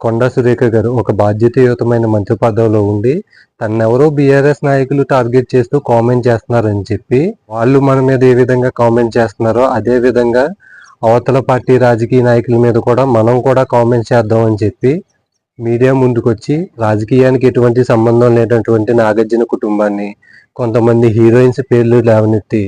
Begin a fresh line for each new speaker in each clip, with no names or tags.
కొండా సురేఖ గారు ఒక బాధ్యతయుతమైన మంత్రి పదవిలో ఉండి తన్నెవరో బీఆర్ఎస్ నాయకులు టార్గెట్ చేస్తూ కామెంట్ చేస్తున్నారని చెప్పి వాళ్ళు మన మీద ఏ విధంగా కామెంట్ చేస్తున్నారో అదే విధంగా అవతల పార్టీ రాజకీయ నాయకుల మీద కూడా మనం కూడా కామెంట్ చేద్దాం అని చెప్పి మీడియా ముందుకొచ్చి రాజకీయానికి ఎటువంటి సంబంధం లేనటువంటి నాగార్జున కుటుంబాన్ని కొంతమంది హీరోయిన్స్ పేర్లు లేవనెత్తి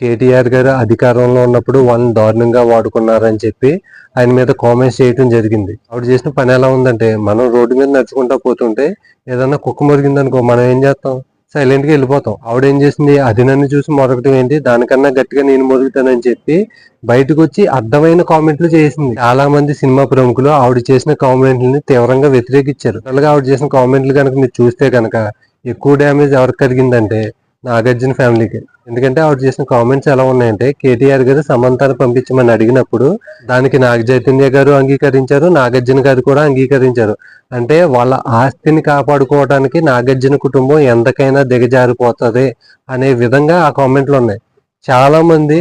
కేటీఆర్ గారు అధికారంలో ఉన్నప్పుడు వాళ్ళని దారుణంగా వాడుకున్నారని చెప్పి ఆయన మీద కామెంట్స్ చేయడం జరిగింది. ఆవిడ చేసిన పని ఎలా ఉందంటే మనం రోడ్డు మీద నడుచుకుంటా పోతుంటే ఏదన్నా కుక్క మురిగిందనుకో మనం ఏం చేస్తాం? సైలెంట్గా వెళ్ళిపోతాం. ఆవిడ ఏం చేసింది? అది నన్ను చూసి మొరగటం ఏంటి? దానికన్నా గట్టిగా నేను మొరుగుతానని చెప్పి బయటకు వచ్చి అర్థమైన కామెంట్లు చేసింది. చాలా మంది సినిమా ప్రముఖులు ఆవిడ చేసిన కామెంట్లని తీవ్రంగా వ్యతిరేకించారు. అలాగే ఆవిడ చేసిన కామెంట్లు కనుక మీరు చూస్తే కనుక ఎక్కువ డ్యామేజ్ ఎవరికి కలిగిందంటే నాగార్జున ఫ్యామిలీకి. ఎందుకంటే ఆవిడ చేసిన కామెంట్స్ ఎలా ఉన్నాయంటే కేటీఆర్ గారు సమంతాన్ని పంపించమని అడిగినప్పుడు దానికి నాగ చైతన్య గారు అంగీకరించారు నాగార్జున గారు కూడా అంగీకరించారు. అంటే వాళ్ళ ఆస్తిని కాపాడుకోవడానికి నాగార్జున కుటుంబం ఎంతకైనా దిగజారిపోతుంది అనే విధంగా ఆ కామెంట్లు ఉన్నాయి. చాలా మంది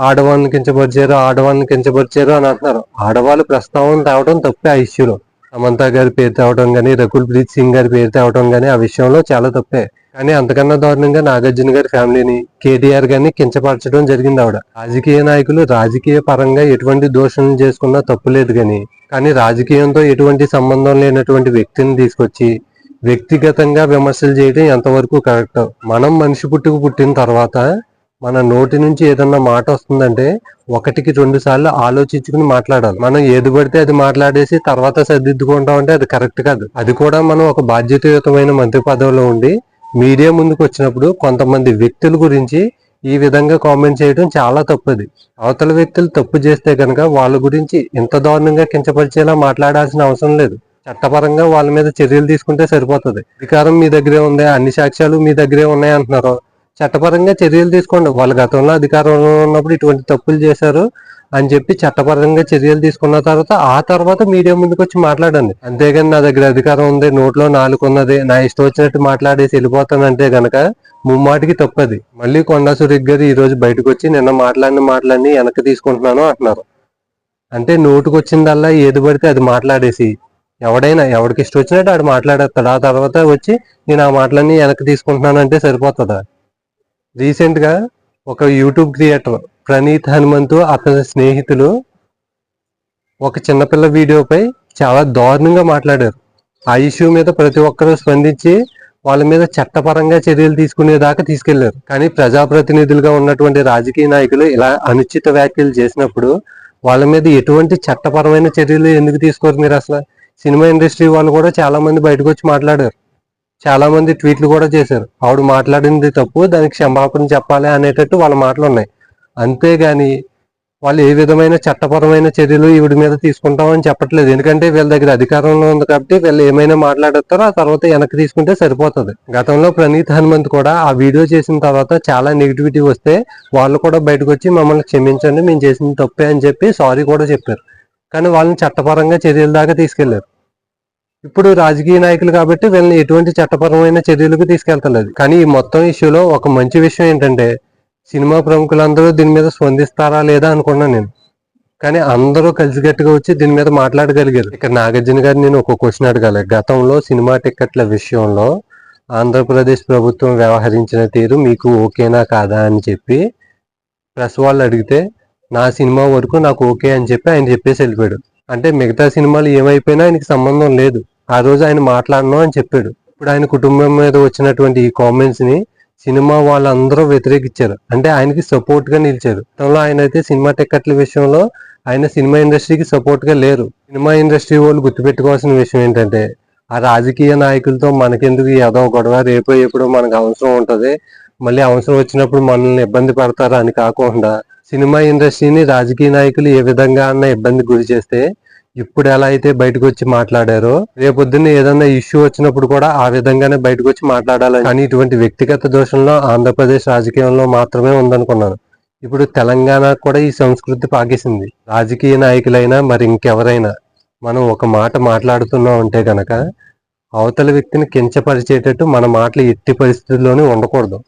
ఆడవాళ్ళని కించపరిచారు ఆడవాళ్ళని కించపరిచారు అని అంటున్నారు. ఆడవాళ్ళు ప్రస్తావన రావడం తప్పే ఆ ఇష్యూలో సమంత గారి పేరు తేవడం కానీ రకుల్ ప్రీత్ సింగ్ గారి పేరు తేవడం కానీ ఆ విషయంలో చాలా తప్పే. కానీ అంతకన్నా దారుణంగా నాగార్జున గారి ఫ్యామిలీని కేటీఆర్ గారిని కించపరచడం జరిగింది ఆవిడ. రాజకీయ నాయకులు రాజకీయ పరంగా ఎటువంటి దోషం చేసుకున్నా తప్పు లేదు కానీ కానీ రాజకీయంతో ఎటువంటి సంబంధం లేనటువంటి వ్యక్తిని తీసుకొచ్చి వ్యక్తిగతంగా విమర్శలు చేయడం ఎంతవరకు కరెక్ట్. మనం మనిషి పుట్టుకు పుట్టిన తర్వాత మన నోటి నుంచి ఏదన్నా మాట వస్తుందంటే ఒకటికి రెండు సార్లు ఆలోచించుకుని మాట్లాడాలి. మనం ఏది పడితే అది మాట్లాడేసి తర్వాత సర్దిద్దుకుంటాం అంటే అది కరెక్ట్ కాదు. అది కూడా మనం ఒక బాధ్యతయుతమైన మంత్రి పదవిలో ఉండి మీడియా ముందుకు వచ్చినప్పుడు కొంతమంది వ్యక్తుల గురించి ఈ విధంగా కామెంట్ చేయడం చాలా తప్పుది. అవతల వ్యక్తులు తప్పు చేస్తే కనుక వాళ్ళ గురించి ఇంత దారుణంగా కించపరిచేలా మాట్లాడాల్సిన అవసరం లేదు. చట్టపరంగా వాళ్ళ మీద చర్యలు తీసుకుంటే సరిపోతుంది. అధికారం మీ దగ్గరే ఉంది అన్ని సాక్ష్యాలు మీ దగ్గరే ఉన్నాయి అంటున్నారు. చట్టపరంగా చర్యలు తీసుకోండి. వాళ్ళ గతంలో అధికారంలో ఉన్నప్పుడు ఇటువంటి తప్పులు చేశారు అని చెప్పి చట్టపరంగా చర్యలు తీసుకున్న తర్వాత ఆ తర్వాత మీడియా ముందుకు వచ్చి మాట్లాడండి. అంతేగాని నా దగ్గర అధికారం ఉంది నోట్లో నాలుగు ఉన్నది నా ఇష్టం వచ్చినట్టు మాట్లాడేసి వెళ్ళిపోతానంటే గనక ముమ్మాటికి తప్పది. మళ్ళీ కొండా సురేఖ్ గారు ఈ రోజు బయటకు వచ్చి నిన్న మాట్లాడిన మాట్లాడిని వెనక్కి తీసుకుంటున్నాను అంటున్నారు. అంటే నోటుకు వచ్చిందల్లా ఏది పడితే అది మాట్లాడేసి ఎవడైనా ఎవడికి ఇష్టం వచ్చినట్టు ఆడు మాట్లాడేస్తాడు. ఆ తర్వాత వచ్చి నేను ఆ మాటలన్నీ వెనక్కి తీసుకుంటున్నాను అంటే సరిపోతుందా? రీసెంట్గా ఒక యూట్యూబ్ క్రియేటర్ ప్రణీత్ హనుమంతు అతని స్నేహితులు ఒక చిన్నపిల్ల వీడియోపై చాలా దారుణంగా మాట్లాడారు. ఆ ఇష్యూ మీద ప్రతి ఒక్కరూ స్పందించి వాళ్ళ మీద చట్టపరంగా చర్యలు తీసుకునేదాకా తీసుకెళ్ళారు. కానీ ప్రజాప్రతినిధులుగా ఉన్నటువంటి రాజకీయ నాయకులు ఇలా అనుచిత వ్యాఖ్యలు చేసినప్పుడు వాళ్ళ మీద ఎటువంటి చట్టపరమైన చర్యలు ఎందుకు తీసుకోరు మీరు అసలు? సినిమా ఇండస్ట్రీ వాళ్ళు కూడా చాలా మంది బయటకు వచ్చి మాట్లాడారు. చాలా మంది ట్వీట్లు కూడా చేశారు. ఆవిడ మాట్లాడింది తప్పు దానికి క్షమాపణ చెప్పాలి అనేటట్టు వాళ్ళ మాటలు ఉన్నాయి. అంతేగాని వాళ్ళు ఏ విధమైన చట్టపరమైన చర్యలు ఈవిడ మీద తీసుకుంటామని చెప్పట్లేదు. ఎందుకంటే వీళ్ళ దగ్గర అధికారంలో ఉంది కాబట్టి వీళ్ళు ఏమైనా మాట్లాడతారో ఆ తర్వాత వెనక్కి తీసుకుంటే సరిపోతుంది. గతంలో ప్రణీత్ హనుమంత్ కూడా ఆ వీడియో చేసిన తర్వాత చాలా నెగిటివిటీ వస్తే వాళ్ళు కూడా బయటకు వచ్చి మమ్మల్ని క్షమించండి మేము చేసింది తప్పే అని చెప్పి సారీ కూడా చెప్పారు. కానీ వాళ్ళని చట్టపరంగా చర్యల దాకా తీసుకెళ్ళారు. ఇప్పుడు రాజకీయ నాయకులు కాబట్టి వీళ్ళని ఎటువంటి చట్టపరమైన చర్యలకు తీసుకెళ్తలేదు. కానీ ఈ మొత్తం ఇష్యూలో ఒక మంచి విషయం ఏంటంటే సినిమా ప్రముఖులందరూ దీని మీద స్పందిస్తారా లేదా అనుకున్నాను నేను. కానీ అందరూ కలిసికట్టుగా వచ్చి దీని మీద మాట్లాడగలిగారు. ఇక్కడ నాగార్జున గారు నేను ఒక క్వశ్చన్ అడగాలి. గతంలో సినిమా టిక్కెట్ల విషయంలో ఆంధ్రప్రదేశ్ ప్రభుత్వం వ్యవహరించిన తీరు మీకు ఓకేనా కాదా అని చెప్పి ప్రెస్ వాళ్ళు అడిగితే నా సినిమా వరకు నాకు ఓకే అని చెప్పి ఆయన చెప్పేసి వెళ్ళిపోయాడు. అంటే మిగతా సినిమాలు ఏమైపోయినా ఆయనకి సంబంధం లేదు. ఆ రోజు ఆయన మాట్లాడను అని చెప్పాడు. ఇప్పుడు ఆయన కుటుంబం మీద వచ్చినటువంటి ఈ కామెంట్స్ని సినిమా వాళ్ళందరూ వ్యతిరేకించారు. అంటే ఆయనకి సపోర్ట్గా నిలిచారు. గతంలో ఆయన అయితే సినిమా టికెట్ల విషయంలో ఆయన సినిమా ఇండస్ట్రీకి సపోర్ట్గా లేరు. సినిమా ఇండస్ట్రీ వాళ్ళు గుర్తుపెట్టుకోవాల్సిన విషయం ఏంటంటే ఆ రాజకీయ నాయకులతో మనకెందుకు ఏదో గొడవ? రేపు ఎప్పుడు మనకు అవసరం ఉంటది. మళ్ళీ అవసరం వచ్చినప్పుడు మనల్ని ఇబ్బంది పడతారా అని కాకుండా సినిమా ఇండస్ట్రీని రాజకీయ నాయకులు ఏ విధంగా అన్న ఇబ్బంది గురి చేస్తే ఇప్పుడు ఎలా అయితే బయటకు వచ్చి మాట్లాడారో రేపొద్దున్న ఏదన్నా ఇష్యూ వచ్చినప్పుడు కూడా ఆ విధంగానే బయటకు వచ్చి మాట్లాడాలి కానీ ఇటువంటి వ్యక్తిగత దోషంలో ఆంధ్రప్రదేశ్ రాజకీయంలో మాత్రమే ఉందనుకున్నాను. ఇప్పుడు తెలంగాణ కూడా ఈ సంస్కృతి పాకేసింది. రాజకీయ నాయకులైనా మరి ఇంకెవరైనా మనం ఒక మాట మాట్లాడుతున్నాం అంటే గనక అవతల వ్యక్తిని కించపరిచేటట్టు మన మాటలు ఎట్టి పరిస్థితుల్లోనే ఉండకూడదు.